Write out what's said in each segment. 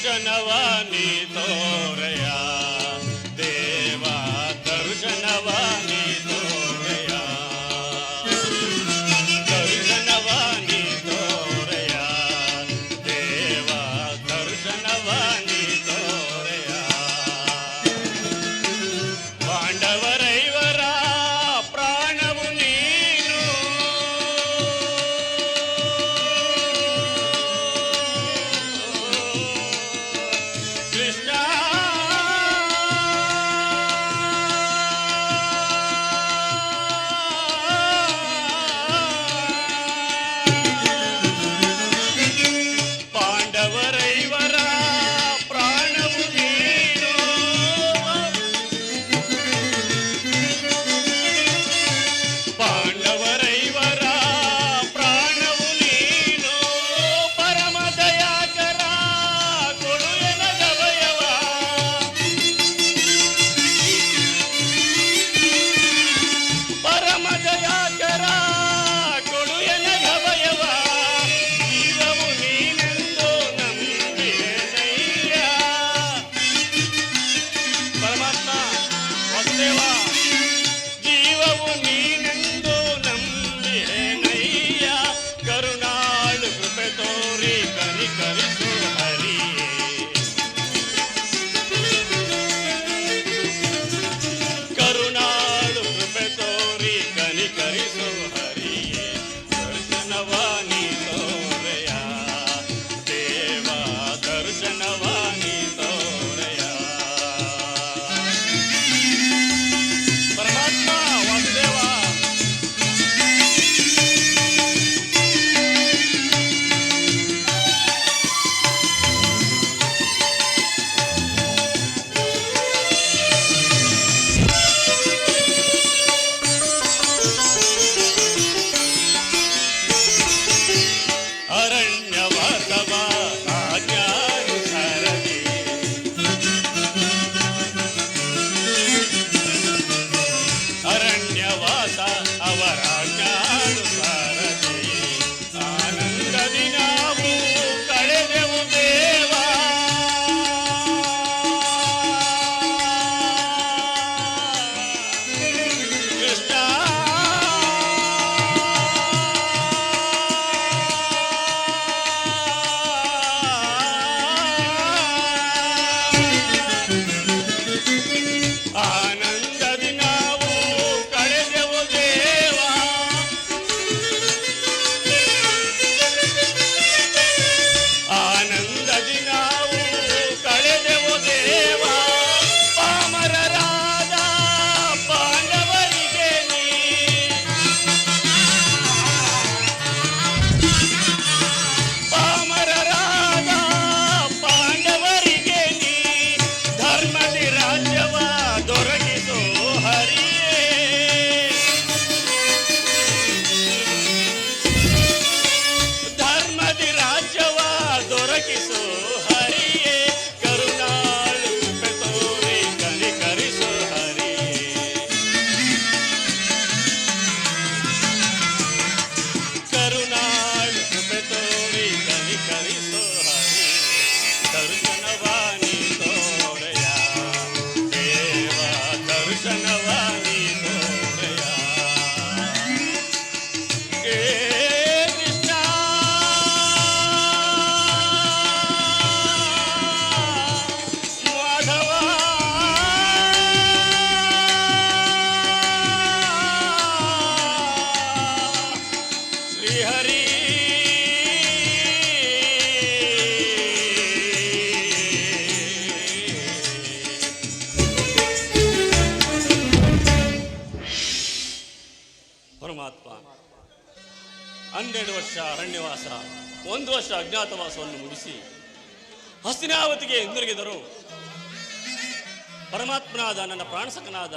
ದರ್ಶನವಾನಿ ವರ್ಷ ಅರಣ್ಯವಾಸ, ಒಂದು ವರ್ಷ ಅಜ್ಞಾತವಾಸವನ್ನು ಮುಗಿಸಿ ಹಸ್ತಿನಾವತಿಗೆ ಹಿಂದಿರುಗಿದರು. ಪರಮಾತ್ಮನಾದ ನನ್ನ ಪ್ರಾಣಸಕನಾದ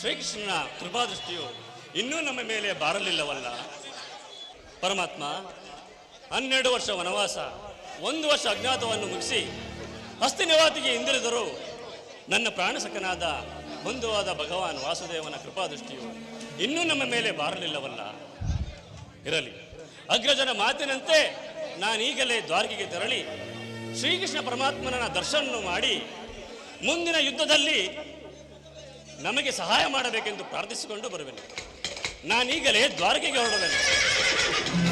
ಶ್ರೀಕೃಷ್ಣನ ಕೃಪಾದೃಷ್ಟಿಯು ಇನ್ನೂ ನಮ್ಮ ಮೇಲೆ ಬಾರಲಿಲ್ಲವಲ್ಲ. ಪರಮಾತ್ಮ, ಹನ್ನೆರಡು ವರ್ಷ ವನವಾಸ, ಒಂದು ವರ್ಷ ಅಜ್ಞಾತವನ್ನು ಮುಗಿಸಿ ಹಸ್ತಿನವಾತಿಗೆ ಹಿಂದಿರಿದರು. ನನ್ನ ಪ್ರಾಣಸಕನಾದ ಬಂಧುವಾದ ಭಗವಾನ್ ವಾಸುದೇವನ ಕೃಪಾದೃಷ್ಟಿಯು ಇನ್ನೂ ನಮ್ಮ ಮೇಲೆ ಬಾರಲಿಲ್ಲವಲ್ಲ. ಇರಲಿ. ಅಗ್ರಜನ ಮಾತಿನಂತೆ ನಾನೀಗಲೇ ದ್ವಾರಕೆಗೆ ತೆರಳಿ ಶ್ರೀಕೃಷ್ಣ ಪರಮಾತ್ಮನ ದರ್ಶನ ಮಾಡಿ ಮುಂದಿನ ಯುದ್ಧದಲ್ಲಿ ನಮಗೆ ಸಹಾಯ ಮಾಡಬೇಕೆಂದು ಪ್ರಾರ್ಥಿಸಿಕೊಂಡು ಬರುವೆನು. ನಾನೀಗಲೇ ದ್ವಾರಕೆಗೆ ಹೊರಡುವೆನು.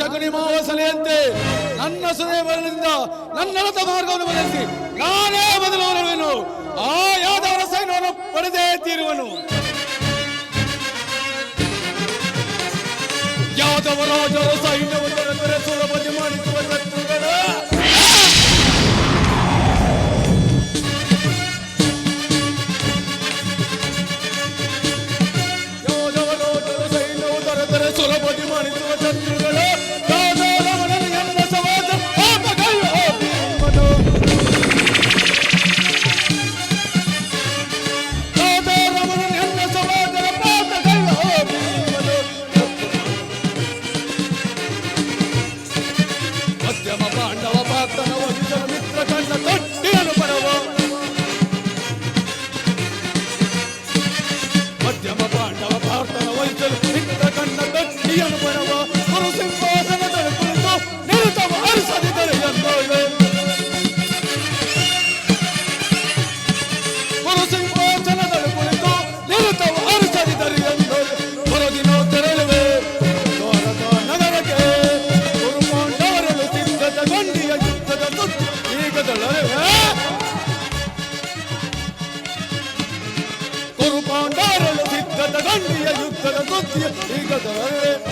ಶಕುನಿ ನನ್ನ ನನ್ನ ಸುದೇವರಿಂದ ನನ್ನ ರಥ ಮಾರ್ಗವನ್ನು ಬದಲಿಸಿ, ನಾನೇ ಹೊರಡುವೆನು ಆ ಯಾದವರ ಸೈನ್ಯವನ್ನು ಪಡೆದೇ ತೀರುವನು. ಯಾದವ ರಾಜರ ಸೈನ್ಯವನ್ನು ಸುಲಭದಿ ಮಾಡಿಸುವ ಶತ್ರುಗಳು 映画だね